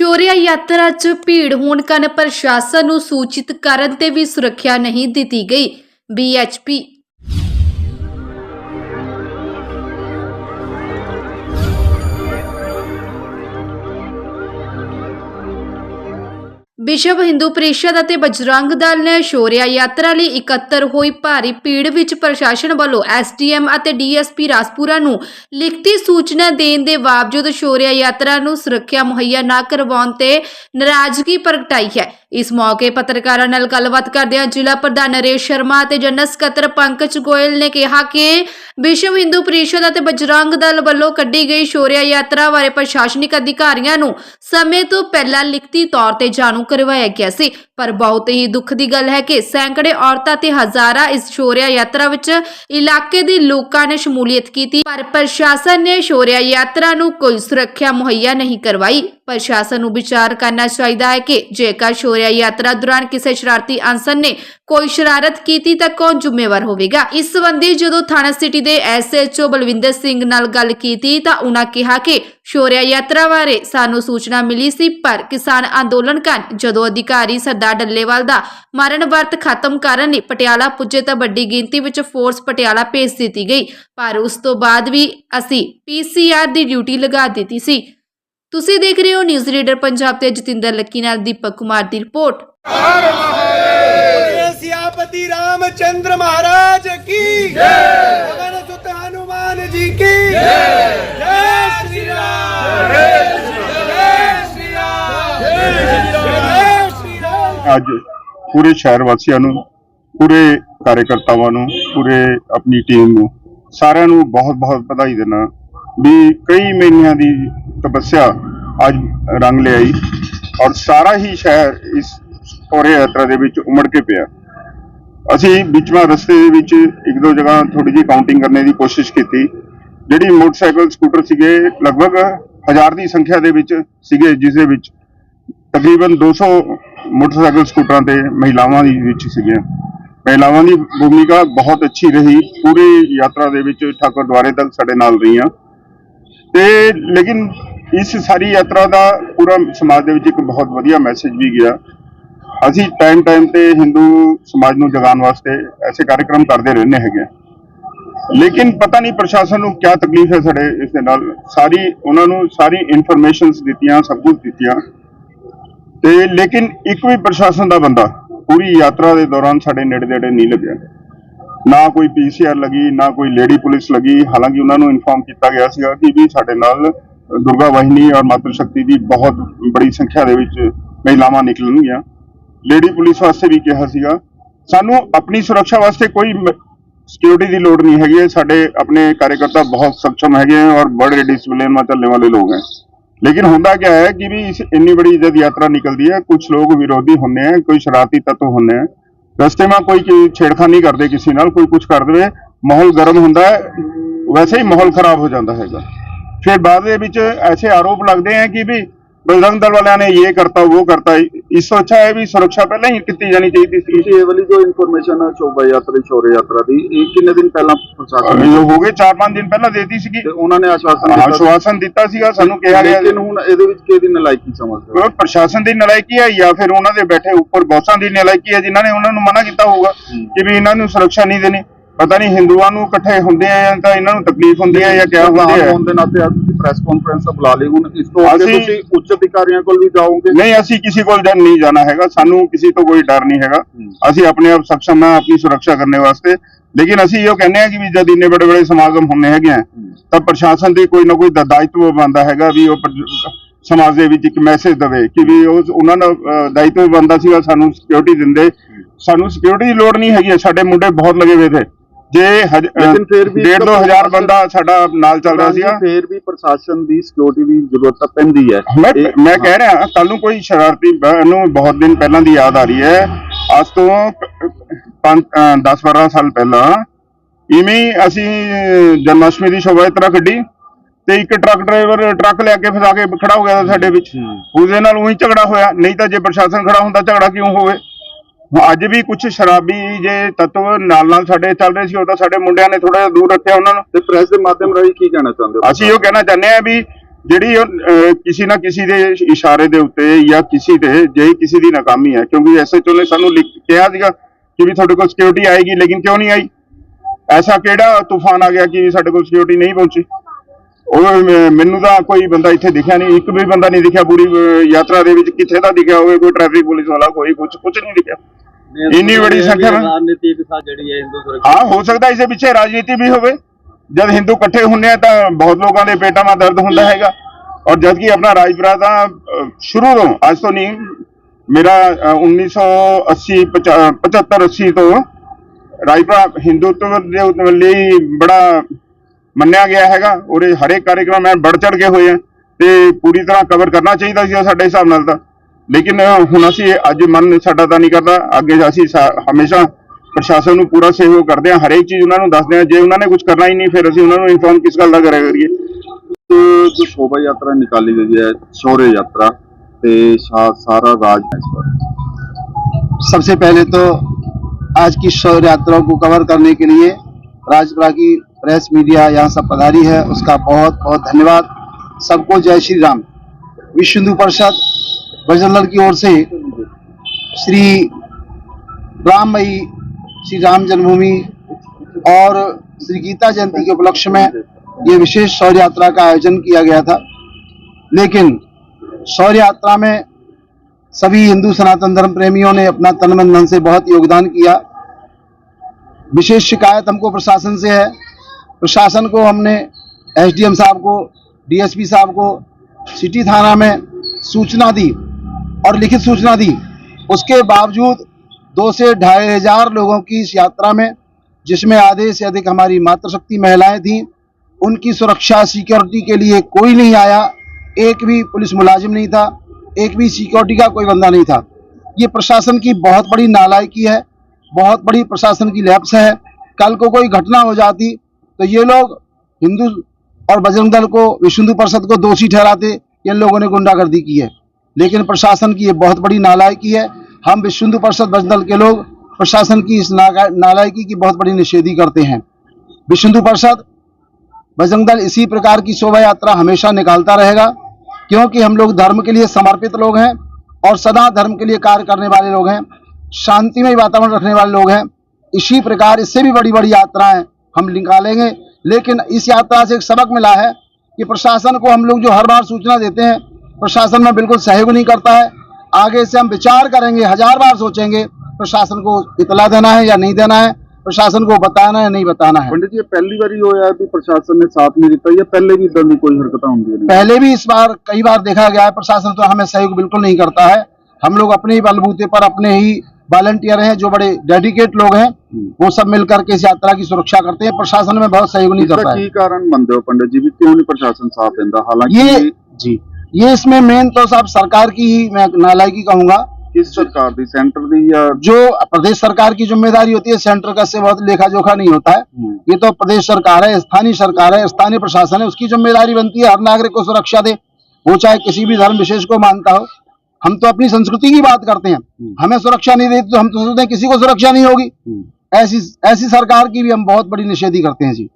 ਸ਼ੌਰਿਆ ਯਾਤਰਾ 'ਚ ਭੀੜ ਹੋਣ ਕਾਰਨ ਪ੍ਰਸ਼ਾਸਨ ਨੂੰ ਸੂਚਿਤ ਕਰਨ ਤੇ ਵੀ ਸੁਰੱਖਿਆ ਨਹੀਂ ਦਿੱਤੀ ਗਈ। ਬੀਐਚਪੀ ਵਿਸ਼ਵ ਹਿੰਦੂ ਪ੍ਰੀਸ਼ਦ ਅਤੇ ਬਜਰੰਗ ਦਲ ਨੇ ਸ਼ੋਰਿਆ ਯਾਤਰਾ ਲਈ ਇਕੱਤਰ ਹੋਈ ਭਾਰੀ ਭੀੜ ਵਿੱਚ ਪ੍ਰਸ਼ਾਸਨ ਵੱਲੋਂ ਐਸਡੀਐਮ ਅਤੇ ਡੀਐਸਪੀ ਰਾਜਪੁਰਾ ਨੂੰ ਲਿਖਤੀ ਸੂਚਨਾ ਦੇਣ ਦੇ ਬਾਵਜੂਦ ਸ਼ੋਰਿਆ ਯਾਤਰਾ ਨੂੰ ਸੁਰੱਖਿਆ ਮੁਹੱਈਆ ਨਾ ਕਰਵਾਉਣ ਤੇ ਨਾਰਾਜ਼ਗੀ ਪ੍ਰਗਟਾਈ ਹੈ। ਇਸ ਮੌਕੇ ਪੱਤਰਕਾਰਾਂ ਨਾਲ ਗੱਲਬਾਤ ਕਰਦਿਆਂ ਜ਼ਿਲ੍ਹਾ ਪ੍ਰਧਾਨ ਨਰੇਸ਼ ਸ਼ਰਮਾ ਅਤੇ ਜਨਰਲ ਸਕੱਤਰ ਪੰਕਜ ਗੋਇਲ ਨੇ ਕਿਹਾ ਕਿ ਵਿਸ਼ਵ ਹਿੰਦੂ ਪਰਿਸ਼ਦ ਅਤੇ ਬਜਰੰਗ ਦਲ ਵੱਲੋਂ ਕੱਢੀ ਗਈ ਸ਼ੋਰਿਆ ਯਾਤਰਾ ਬਾਰੇ ਪ੍ਰਸ਼ਾਸਨਿਕ ਅਧਿਕਾਰੀਆਂ ਨੂੰ ਸਮੇਂ ਤੋਂ ਪਹਿਲਾਂ ਲਿਖਤੀ ਤੌਰ ਤੇ ਜਾਣੂ ਕਰਵਾਇਆ ਗਿਆ ਸੀ। ਪਰ ਬਹੁਤ ਹੀ ਦੁੱਖ ਦੀ ਗੱਲ ਹੈ ਕਿ ਸੈਂਕੜੇ ਔਰਤਾਂ ਤੇ ਹਜ਼ਾਰਾਂ ਇਸ ਸ਼ੌਰਿਆ ਯਾਤਰਾ ਵਿੱਚ ਇਲਾਕੇ ਦੇ ਲੋਕਾਂ ਨੇ ਸ਼ਮੂਲੀਅਤ ਕੀਤੀ, ਪਰ ਪ੍ਰਸ਼ਾਸਨ ਨੇ ਸ਼ੌਰਿਆ ਯਾਤਰਾ ਨੂੰ ਕੋਈ ਸੁਰੱਖਿਆ ਮੁਹੱਈਆ ਨਹੀਂ ਕਰਵਾਈ। ਪ੍ਰਸ਼ਾਸਨ ਨੂੰ ਵਿਚਾਰ ਕਰਨਾ ਚਾਹੀਦਾ ਹੈ ਕਿ ਜੇਕਰ ਸ਼ੋਰਿਆ ਯਾਤਰਾ ਦੌਰਾਨ ਕਿਸੇ ਸ਼ਰਾਰਤੀ ਅਨਸਰ ਨੇ ਕੋਈ ਸ਼ਰਾਰਤ ਕੀਤੀ ਤਾਂ ਕੌਣ ਜ਼ਿੰਮੇਵਾਰ ਹੋਵੇਗਾ? ਇਸ ਸੰਬੰਧੀ ਜਦੋਂ ਥਾਣਾ ਸਿਟੀ ਦੇ ਐਸਐਚਓ ਬਲਵਿੰਦਰ ਸਿੰਘ ਨਾਲ ਗੱਲ ਕੀਤੀ ਤਾਂ ਉਹਨਾਂ ਕਿਹਾ ਕਿ ਸ਼ੋਰਿਆ ਯਾਤਰਾ ਬਾਰੇ ਸਾਨੂੰ ਸੂਚਨਾ ਮਿਲੀ ਸੀ ਪਰ ਕਿਸਾਨ ਅੰਦੋਲਨ ਕਾਰਨ ਜਦੋਂ ਅਧਿਕਾਰੀ ਸਰਦਾਰ ਡੱਲੇਵਾਲ ਦਾ ਮਰਨ ਵਰਤ ਖਤਮ ਕਰਨ ਲਈ ਪਟਿਆਲਾ ਪੁੱਜੇ ਤਾਂ ਵੱਡੀ ਗਿਣਤੀ ਵਿੱਚ ਫੋਰਸ ਪਟਿਆਲਾ ਭੇਜ ਦਿੱਤੀ ਗਈ ਪਰ ਉਸ ਤੋਂ ਬਾਅਦ ਵੀ ਅਸੀਂ ਪੀਸੀਆਰ ਦੀ ਡਿਊਟੀ ਲਗਾ ਦਿੱਤੀ ਸੀ। ਤੁਸੀਂ ਦੇਖ ਰਹੇ ਹੋ ਨਿਊਜ਼ ਰੀਡਰ ਪੰਜਾਬ ਤੇ ਜਤਿੰਦਰ ਲੱਕੀ ਨਾਲ ਦੀਪਕ ਕੁਮਾਰ ਦੀ ਰਿਪੋਰਟ। ਸਿਆਪਤੀ ਰਾਮਚੰਦਰ ਮਹਾਰਾਜ ਕੀ? ਜੈ। ਭਗਵਾਨ ਸੁਤ ਹਨੂਮਾਨ ਜੀ ਕੀ ਅੱਜ ਪੂਰੇ ਸ਼ਹਿਰ ਵਾਸੀਆਂ ਨੂੰ, ਪੂਰੇ ਕਾਰਜਕਰਤਾਵਾਂ ਨੂੰ, ਪੂਰੇ ਆਪਣੀ ਟੀਮ ਨੂੰ ਸਾਰਿਆਂ ਨੂੰ ਬਹੁਤ-ਬਹੁਤ ਵਧਾਈ ਦਿੰਦਾ ਵੀ ਕਈ ਮਹੀਨਿਆਂ ਦੀ ਤਪੱਸਿਆ ਅੱਜ ਰੰਗ ਲਿਆਈ ਔਰ ਸਾਰਾ ਹੀ ਸ਼ਹਿਰ ਇਸ ਔਰੇ ਯਾਤਰਾ ਦੇ ਵਿੱਚ ਉਮੜ ਕੇ ਪਿਆ। ਅਸੀਂ ਵਿਚਵਾ ਰਸਤੇ ਦੇ ਵਿੱਚ ਇੱਕ ਦੋ ਜਗ੍ਹਾ ਥੋੜੀ ਜਿਹੀ ਕਾਊਂਟਿੰਗ ਕਰਨ ਦੀ ਕੋਸ਼ਿਸ਼ ਕੀਤੀ। ਜਿਹੜੀ ਮੋਟਰਸਾਈਕਲ, ਸਕੂਟਰ ਸੀਗੇ, ਲਗਭਗ ਹਜ਼ਾਰ ਦੀ ਸੰਖਿਆ ਦੇ ਵਿੱਚ ਸੀਗੇ, ਜਿਸ ਦੇ ਵਿੱਚ ਤਕਰੀਬਨ 200 ਮੋਟਰਸਾਈਕਲ ਸਕੂਟਰਾਂ ਤੇ ਮਹਿਲਾਵਾਂ ਦੀ ਵਿੱਚ ਸੀਗੀਆਂ। ਮਹਿਲਾਵਾਂ ਦੀ ਭੂਮਿਕਾ ਬਹੁਤ ਅੱਛੀ ਰਹੀ। ਪੂਰੀ ਯਾਤਰਾ ਦੇ ਵਿੱਚ ਠਾਕੁਰ ਦੁਆਰੇ ਤੱਕ ਸਾਡੇ ਨਾਲ ਰਹੀਆਂ। ਤੇ ਲੇਕਿਨ ਇਸ ਸਾਰੀ ਯਾਤਰਾ ਦਾ ਪੂਰਾ ਸਮਾਜ ਦੇ ਵਿੱਚ ਇੱਕ ਬਹੁਤ ਵਧੀਆ ਮੈਸੇਜ ਵੀ ਗਿਆ। ਅਸੀਂ ਟਾਈਮ ਟਾਈਮ ਤੇ ਹਿੰਦੂ ਸਮਾਜ ਨੂੰ ਜਗਾਉਣ ਵਾਸਤੇ ਐਸੇ ਕਾਰਜਕ੍ਰਮ ਕਰਦੇ ਰਹਿੰਦੇ ਹੈਗੇ। ਲੇਕਿਨ ਪਤਾ ਨਹੀਂ ਪ੍ਰਸ਼ਾਸਨ ਨੂੰ ਕੀ ਤਕਲੀਫ ਹੈ ਸਾਡੇ ਇਸ ਦੇ ਨਾਲ। ਸਾਰੀ, ਉਹਨਾਂ ਨੂੰ ਸਾਰੀ ਇਨਫੋਰਮੇਸ਼ਨਸ ਦਿੱਤੀਆਂ, ਸਭ ਕੁਝ ਦਿੱਤੀਆਂ। ਤੇ ਲੇਕਿਨ ਇੱਕ ਵੀ ਪ੍ਰਸ਼ਾਸਨ ਦਾ ਬੰਦਾ ਪੂਰੀ ਯਾਤਰਾ ਦੇ ਦੌਰਾਨ ਸਾਡੇ ਨੇੜੇ ਦੇੜੇ ਨਹੀਂ ਲੱਗਿਆ ਨਾ ਕੋਈ ਪੀਸੀਆਰ ਲੱਗੀ, ਨਾ ਕੋਈ ਲੇਡੀ ਪੁਲਿਸ ਲੱਗੀ। ਹਾਲਾਂਕਿ ਉਹਨਾਂ ਨੂੰ ਇਨਫੋਰਮ ਕੀਤਾ ਗਿਆ ਸੀਗਾ ਕਿ ਵੀ ਸਾਡੇ ਨਾਲ ਦੁਰਗਾ ਵਾਹਿਨੀ ਔਰ ਮਾਤਰ ਸ਼ਕਤੀ ਦੀ ਬਹੁਤ ਬੜੀ ਸੰਖਿਆ ਦੇ ਵਿੱਚ ਮਹਿਲਾਵਾਂ ਨਿਕਲਣਗੀਆਂ। ਲੇਡੀ ਪੁਲਿਸ ਵਾਸਤੇ ਵੀ ਕਿਹਾ ਸੀਗਾ। ਸਾਨੂੰ ਆਪਣੀ ਸੁਰੱਖਿਆ ਵਾਸਤੇ ਕੋਈ ਸਿਕਿਉਰਿਟੀ ਦੀ ਲੋੜ ਨਹੀਂ ਹੈਗੀ। ਸਾਡੇ ਆਪਣੇ ਕਾਰਜਕਰਤਾ ਬਹੁਤ ਸਖਸ਼ਮ ਹੈਗੇ ਔਰ ਬੜੇ ਡਿਸਪਲਿਨ ਮਾ ਚੱਲਣ ਵਾਲੇ ਲੋਕ ਹੈ लेकिन ਹੁੰਦਾ क्या है कि भी इस ਇੰਨੀ ਬੜੀ ਜਦ ਯਾਤਰਾ ਨਿਕਲਦੀ ਹੈ ਕੁਝ ਲੋਕ ਵਿਰੋਧੀ ਹੁੰਦੇ हैं ਕੋਈ ਸ਼ਰਾਰਤੀ ਤੱਤ ਹੁੰਦੇ हैं ਰਸਤੇ में ਕੋਈ ਕੀ ਛੇੜਖਾਨੀ ਕਰਦੇ ਕਿਸੇ ਨਾਲ ਕੋਈ ਕੁਝ ਕਰ ਦੇਵੇ ਮਾਹੌਲ ਗਰਮ ਹੁੰਦਾ ਹੈ ਵੈਸੇ ਹੀ ਮਾਹੌਲ ਖਰਾਬ ਹੋ ਜਾਂਦਾ ਹੈਗਾ ਫਿਰ ਬਾਅਦ ਦੇ ਵਿੱਚ ਐਸੇ ਆਰੋਪ ਲੱਗਦੇ हैं कि ਵੀ ਬਜਰੰਗ ਦਲ ਵਾਲਿਆਂ ਨੇ ਇਹ ਕਰਤਾ ਉਹ ਕਰਤਾ। ਇਸ ਤੋਂ ਅੱਛਾ ਹੈ ਵੀ ਸੁਰੱਖਿਆ ਪਹਿਲਾਂ ਹੀ ਕੀਤੀ ਜਾਣੀ ਚਾਹੀਦੀ ਸੀ। ਇਹ ਵਾਲੀ ਜੋ ਇਨਫੋਰਮੇਸ਼ਨ ਹੈ ਸ਼ੋਭਾ ਯਾਤਰਾ ਸ਼ੌਰਯ ਯਾਤਰਾ ਦੀ ਇਹ ਕਿੰਨੇ ਦਿਨ ਪਹਿਲਾਂ ਪ੍ਰਸ਼ਾਸਨ ਨੇ ਹੋ ਗਏ 4-5 ਦਿਨ ਪਹਿਲਾਂ ਦੇਤੀ ਸੀਗੀ। ਤੇ ਉਹਨਾਂ ਨੇ ਆਸ਼ਵਾਸਨ ਦਿੱਤਾ। ਆਸ਼ਵਾਸਨ ਦਿੱਤਾ ਸੀਗਾ ਸਾਨੂੰ ਕਿਹਾ ਗਿਆ ਲੇਕਿਨ ਹੁਣ ਇਹਦੇ ਵਿੱਚ ਕਿਹਦੀ ਨਲਾਇਕੀ ਸਮਝਦੇ ਹੋ? ਪ੍ਰਸ਼ਾਸਨ ਦੀ ਨਲਾਇਕੀ ਹੈ ਜਾਂ ਫਿਰ ਉਹਨਾਂ ਦੇ ਬੈਠੇ ਉੱਪਰ ਬੌਸਾਂ ਦੀ ਨਲਾਇਕੀ ਹੈ ਜਿਨ੍ਹਾਂ ਨੇ ਉਹਨਾਂ ਨੂੰ ਮਨਾ ਕੀਤਾ ਹੋਊਗਾ ਕਿ ਵੀ ਇਹਨਾਂ ਨੂੰ ਸੁਰੱਖਿਆ ਨਹੀਂ ਦੇਣੀ। ਪਤਾ ਨਹੀਂ ਹਿੰਦੂਆਂ ਨੂੰ ਇਕੱਠੇ ਹੁੰਦੇ ਆ ਤਾਂ ਇਹਨਾਂ ਨੂੰ ਤਕਲੀਫ ਹੁੰਦੀ ਹੈ ਜਾਂ ਕਿਆ ਹੁੰਦੀ ਹੈ ਹੋਣ ਦੇ ਨਾਤੇ ਅੱਜ ਤੁਸੀਂ ਪ੍ਰੈਸ ਕਾਨਫਰੰਸ ਬੁਲਾ ਲਈ ਹੁਣ ਇਸ ਤੋਂ ਅੱਗੇ ਅਸੀਂ- ਤੁਸੀਂ ਉੱਚ ਅਧਿਕਾਰੀਆਂ ਕੋਲ ਵੀ ਜਾਓਗੇ। ਨਹੀਂ ਅਸੀਂ ਕਿਸੇ ਕੋਲ ਜਨ ਨਹੀਂ ਜਾਣਾ ਹੈਗਾ। ਸਾਨੂੰ ਕਿਸੇ ਤੋਂ ਕੋਈ ਡਰ ਨਹੀਂ ਹੈਗਾ। ਅਸੀਂ ਆਪਣੇ ਆਪ ਸક્ષਮ ਹਾਂ ਆਪਣੀ ਸੁਰੱਖਿਆ ਕਰਨੇ ਵਾਸਤੇ। ਲੇਕਿਨ ਅਸੀਂ ਇਹ ਕਹਿੰਦੇ ਹਾਂ ਕਿ ਵੀ ਜਦ ਇੰਨੇ ਬੜੇ ਬੜੇ ਸਮਾਗਮ ਹੁੰਦੇ ਹੈਗੇ ਆ ਤਾਂ ਪ੍ਰਸ਼ਾਸਨ ਦੀ ਕੋਈ ਨਾ ਕੋਈ ਦ- ਦਾਇਿਤਵ ਬਣਦਾ ਹੈਗਾ ਵੀ ਉਹ ਸਮਾਜ ਦੇ ਵਿੱਚ ਇੱਕ ਮੈਸੇਜ ਦਵੇ ਕਿ ਵੀ ਉਹ ਉਹਨਾਂ ਦਾ ਅਹ, ਦਾਇਿਤਵ ਬਣਦਾ ਸੀਗਾ ਸਾਨੂੰ ਸਿਕਿਉਰਿਟੀ ਦਿੰਦੇ। ਸਾਨੂੰ ਸਿਕਿਉਰਿਟੀ ਦੀ ਲੋੜ ਨਹੀਂ ਹੈਗੀ। ਸਾਡੇ ਮੁੰਡੇ ਬਹੁਤ ਲੱਗੇ ਹੋਏ ਥੇ। ਜੇ ਲੇਕਿਨ ਫਿਰ ਵੀ ਡੇਢ ਦੋ ਹਜ਼ਾਰ ਪ੍ਰਸ਼ਾਸਨ- ਬੰਦਾ ਸਾਡਾ ਨਾਲ ਚੱਲ ਰਿਹਾ ਸੀਗਾ। ਫਿਰ ਵੀ ਪ੍ਰਸ਼ਾਸਨ ਦੀ ਸਿਕਿਉਰਿਟੀ ਦੀ ਜ਼ਰੂਰਤ ਪੈਂਦੀ ਹੈ। ਮੈਂ ਕਹਿ ਰਿਹਾ ਕੱਲ ਨੂੰ ਕੋਈ ਸ਼ਰਾਰਤੀ ਨੂੰ ਬਹੁਤ ਦਿਨ ਪਹਿਲਾਂ ਦੀ ਯਾਦ ਆ ਰਹੀ ਹੈ। ਅੱਜ ਤੋਂ 10 12 ਸਾਲ ਪਹਿਲਾਂ ਇਵੇਂ ਅਸੀਂ ਜਨਮਾਸ਼ਟਮੀ ਦੀ ਸ਼ੋਭਾ ਯਾਤਰਾ ਕੱਢੀ ਤੇ ਇੱਕ ਟਰੱਕ ਡਰਾਈਵਰ ਟਰੱਕ ਲੈ ਕੇ ਫਸਾ ਕੇ ਖੜਾ ਹੋ ਗਿਆ ਸਾਡੇ ਵਿੱਚ। ਉਹਦੇ ਨਾਲ ਉਹੀ ਝਗੜਾ ਹੋਇਆ। ਨਹੀਂ ਤਾਂ ਜੇ ਪ੍ਰਸ਼ਾਸਨ ਖੜਾ ਹੁੰਦਾ ਝਗੜਾ ਕਿਉਂ ਹੋਵੇ? ਅੱਜ ਵੀ ਕੁਝ ਸ਼ਰਾਬੀ ਜੇ ਤੱਤਵ ਨਾਲ ਨਾਲ ਸਾਡੇ ਚੱਲ ਰਹੇ ਸੀ ਉਹ ਤਾਂ ਸਾਡੇ ਮੁੰਡਿਆਂ ਨੇ ਥੋੜਾ ਜਿਹਾ ਦੂਰ ਰੱਖਿਆ ਉਹਨਾਂ ਨੂੰ। ਤੇ ਪ੍ਰੈਸ ਦੇ ਮਾਧਿਅਮ ਰਾਹੀਂ ਕੀ ਕਹਿਣਾ ਚਾਹੁੰਦੇ ਹੋ? ਅਸੀਂ ਉਹ ਕਹਿਣਾ ਚਾਹੁੰਦੇ ਹਾਂ ਵੀ ਜਿਹੜੀ ਕਿਸੇ ਨਾ ਕਿਸੇ ਦੇ ਇਸ਼ਾਰੇ ਦੇ ਉੱਤੇ ਜਾਂ ਕਿਸੇ ਦੇ ਜੇ ਕਿਸੇ ਦੀ ਨਾਕਾਮੀ ਹੈ ਕਿਉਂਕਿ ਐਸਐਚਓ ਨੇ ਸਾਨੂੰ ਲਿਖ ਕਿਹਾ ਸੀਗਾ ਕਿ ਵੀ ਤੁਹਾਡੇ ਕੋਲ ਸਿਕਿਉਰਿਟੀ ਆਏਗੀ ਲੇਕਿਨ ਕਿਉਂ ਨਹੀਂ ਆਈ? ਐਸਾ ਕਿਹੜਾ ਤੂਫਾਨ ਆ ਗਿਆ ਕਿ ਸਾਡੇ ਕੋਲ ਸਿਕਿਉਰਿਟੀ ਨਹੀਂ ਪਹੁੰਚੀ? ਉਹ ਮੈਨੂੰ ਤਾਂ ਕੋਈ ਬੰਦਾ ਇੱਥੇ ਦਿਖਿਆ ਨਹੀਂ ਇੱਕ ਵੀ ਬੰਦਾ ਨਹੀਂ ਦਿਖਿਆ ਪੂਰੀ ਯਾਤਰਾ ਦੇ ਵਿੱਚ ਕਿੱਥੇ ਦਾ ਦਿਖਿਆ ਹੋਵੇ ਕੋਈ ਟ੍ਰੈਫਿਕ ਪੁਲਿਸ ਵਾਲਾ ਕੋਈ ਕੁਝ ਕੁਝ ਨਹੀਂ ਦਿਖਿਆ। ਇੰਨੀ ਬੜੀ ਸੰਖਿਆ ਰਾਜਨੀਤੀ ਇੱਕ ਸਾਥ ਜਿਹੜੀ ਹੈ ਹਿੰਦੂ ਸੁਰੱਖਿਆ ਹਾਂ ਹੋ ਸਕਦਾ ਇਸੇ ਪਿੱਛੇ ਰਾਜਨੀਤੀ ਵੀ ਹੋਵੇ। ਜਦ ਹਿੰਦੂ ਇਕੱਠੇ ਹੁੰਦੇ ਆ ਤਾਂ ਬਹੁਤ ਲੋਕਾਂ ਦੇ ਪੇਟਾਂ 'ਮਾ ਦਰਦ ਹੁੰਦਾ ਹੈਗਾ। ਔਰ ਜਦ ਕਿ ਆਪਣਾ ਰਾਜਪੁਰਾ ਤਾਂ ਸ਼ੁਰੂ ਤੋਂ ਅੱਜ ਤੋਂ ਨਹੀਂ ਮੇਰਾ ਅਹ, 1980 75 80 ਤੋਂ ਰਾਜਪੁਰਾ ਹਿੰਦੂਤਵ ਦੇ ਲਈ ਬੜਾ ਮੰਨਿਆ ਗਿਆ ਹੈਗਾ ਉਹਦੇ ਹਰੇਕ ਕਾਰਜਕ੍ਰਮ ਐ ਬੜ ਚੜ ਕੇ ਹੋਏ ਆ ਤੇ ਪੂਰੀ ਤਰ੍ਹਾਂ ਕਵਰ ਕਰਨਾ ਚਾਹੀਦਾ ਸੀ ਸਾਡੇ ਹਿਸਾਬ ਨਾਲ ਤਾਂ। ਲੇਕਿਨ ਹੁਣ ਅਸੀਂ ਅੱਜ ਮਨ ਸਾਡਾ ਤਾਂ ਨਹੀਂ ਕਰਦਾ ਅੱਗੇ ਅਸੀਂ ਹਮੇਸ਼ਾ ਪ੍ਰਸ਼ਾਸਨ ਨੂੰ ਪੂਰਾ ਸਹਿਯੋਗ ਕਰਦੇ ਆ ਹਰੇਕ ਚੀਜ਼ ਉਹਨਾਂ ਨੂੰ ਦੱਸਦੇ ਆ ਜੇ ਉਹਨਾਂ ਨੇ ਕੁਝ ਕਰਨਾ ਹੀ ਨਹੀਂ ਫਿਰ ਅਸੀਂ ਉਹਨਾਂ ਨੂੰ ਇਨਫੋਰਮ ਕਿਸ ਗੱਲ ਦਾ ਕਰਿਆ ਕਰੀਏ। ਤੇ ਜੋ ਸ਼ੋਭਾ ਯਾਤਰਾ ਨਿਕਾਲੀ ਗਈ ਹੈ ਸ਼ੌਰੇ ਯਾਤਰਾ ਤੇ ਸਾਰਾ ਰਾਜ सबसे पहले तो आज की शौर्य यात्राओं को कवर करने के लिए राजपुरा की प्रेस मीडिया यहाँ सब पधारी है, उसका बहुत बहुत धन्यवाद। सबको जय श्री राम। विश्व हिंदू परिषद बजरंग दल की ओर से श्री राममयी श्री राम जन्मभूमि और श्री गीता जयंती के उपलक्ष्य में ये विशेष शौर्य यात्रा का आयोजन किया गया था। लेकिन शौर्य यात्रा में सभी हिंदू सनातन धर्म प्रेमियों ने अपना तन मन धन से बहुत योगदान किया। विशेष शिकायत हमको प्रशासन से है प्रशासन को, हमने एसडीएम साहब को, डीएसपी साहब को सिटी थाना में सूचना दी और लिखित सूचना दी। उसके बावजूद दो से ढाई हज़ार लोगों की इस यात्रा में, जिसमें आधे से अधिक हमारी मातृशक्ति महिलाएँ थीं, उनकी सुरक्षा सिक्योरिटी के लिए कोई नहीं आया। एक भी पुलिस मुलाजिम नहीं था, एक भी सिक्योरिटी का कोई बंदा नहीं था। ये प्रशासन की बहुत बड़ी नालायकी है, बहुत बड़ी प्रशासन की लैप्स है। कल को कोई घटना हो जाती तो ये लोग हिंदू और बजरंग दल को विश्व हिंदू परिषद को दोषी ठहराते इन लोगों ने गुंडागर्दी की है। लेकिन प्रशासन की ये बहुत बड़ी नालायकी है। हम विश्व हिंदू परिषद, बजरंग दल के लोग प्रशासन की इस नालायकी की बहुत बड़ी निषेधी करते हैं। विश्व हिंदू परिषद, बजरंग दल इसी प्रकार की शोभा यात्रा हमेशा निकालता रहेगा, क्योंकि हम लोग धर्म के लिए समर्पित लोग हैं और सदा धर्म के लिए कार्य करने वाले लोग हैं, शांतिमय वातावरण रखने वाले लोग हैं। इसी प्रकार इससे भी बड़ी बड़ी यात्राएँ हम निकालेंगे। लेकिन इस यात्रा से एक सबक मिला है कि प्रशासन को हम लोग जो हर बार सूचना देते हैं प्रशासन में बिल्कुल सहयोग नहीं करता है। आगे से हम विचार करेंगे हज़ार बार सोचेंगे प्रशासन को इतला देना है या नहीं देना है प्रशासन को बताना है नहीं बताना है। पंडित जी पहली बार ही होया है प्रशासन ने साथ नहीं देता या तो पहले भी इधर कोई हरकत होंगी पहले भी इस बार कई बार देखा गया है प्रशासन तो हमें सहयोग बिल्कुल नहीं करता है। हम लोग अपने ही बलबूते पर अपने ही वॉलंटियर हैं जो बड़े डेडिकेट लोग हैं हम्म। वो सब मिलकर के इस यात्रा की सुरक्षा करते हैं। प्रशासन में बहुत सहयोग नहीं करता है कारण मंदिर पंडित जी? भी क्यों नहीं प्रशासन साथ देता? हालाँकि ये जी। ये इसमें मेन तो साहब सरकार की ही मैं नालायकी कहूँगा। किस सरकार दी? सेंटर दी या जो प्रदेश सरकार की ज़िम्मेदारी होती है सेंटर का से बहुत लेखा जोखा नहीं होता है। हम्म। ये तो प्रदेश सरकार है स्थानीय सरकार है स्थानीय प्रशासन है उसकी ज़िम्मेदारी बनती है। हर नागरिक को सुरक्षा दे। वो चाहे किसी भी धर्म विशेष को मानता हो। हम तो अपनी संस्कृति की बात करते हैं हमें सुरक्षा नहीं देती तो हम तो सोचते हैं किसी को सुरक्षा नहीं होगी ऐसी ऐसी सरकार की भी हम बहुत बड़ी निषेधी करते हैं जी